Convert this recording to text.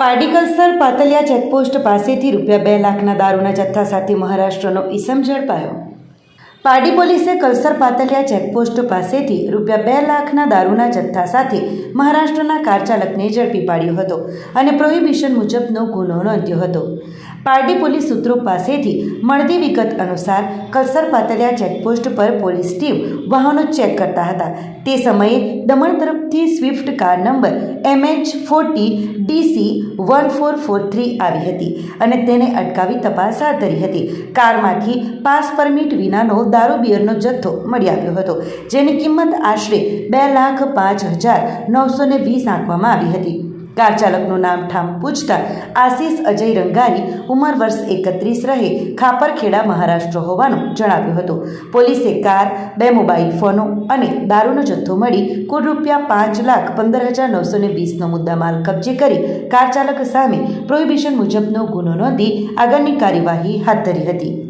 પાર્ટિકલ્સર પાતલિયા checkpost પાસેથી રૂપિયા બે લાખના દારૂના જથ્થા સાથે મહારાષ્ટ્રનો ઈસમ ઝડપાયો. પારડી પોલીસે કલસર પાતલિયા ચેકપોસ્ટ પાસેથી રૂપિયા બે લાખના દારૂના જથ્થા સાથે મહારાષ્ટ્રના કાર ચાલકને ઝડપી પાડ્યો હતો અને પ્રોહિબિશન મુજબનો ગુનો નોંધ્યો હતો. પારડી પોલીસ સૂત્રો પાસેથી મળતી વિગત અનુસાર કલસર પાતલિયા ચેકપોસ્ટ પર પોલીસ ટીમ વાહનો ચેક કરતા હતા. તે સમયે દમણ તરફથી Swift car number MH forty DC one four four three આવી હતી અને તેને અટકાવી તપાસ હાથ ધરી હતી. કારમાંથી પાસ પરમિટ વિનાનો દારૂ બિયરનો જથ્થો મળી આવ્યો હતો, જેની કિંમત આશરે બે લાખ પાંચ હજાર નવસો ને વીસ આંકવામાં આવી હતી. કાર ચાલકનું નામ ઠામ પૂછતા આશીષ અજય રંગારી ઉંમર વર્ષ એકત્રીસ રહે, ખાપરખેડા, મહારાષ્ટ્ર હોવાનું જણાવ્યું હતું. પોલીસે કાર, બે મોબાઈલ ફોનો અને દારૂનો જથ્થો મળી કુલ રૂપિયા પાંચ લાખ પંદર હજાર નવસો ને વીસનો મુદ્દામાલ કબજે કરી કાર ચાલક સામે પ્રોહિબિશન મુજબનો ગુનો નોંધી આગળની કાર્યવાહી હાથ ધરી હતી.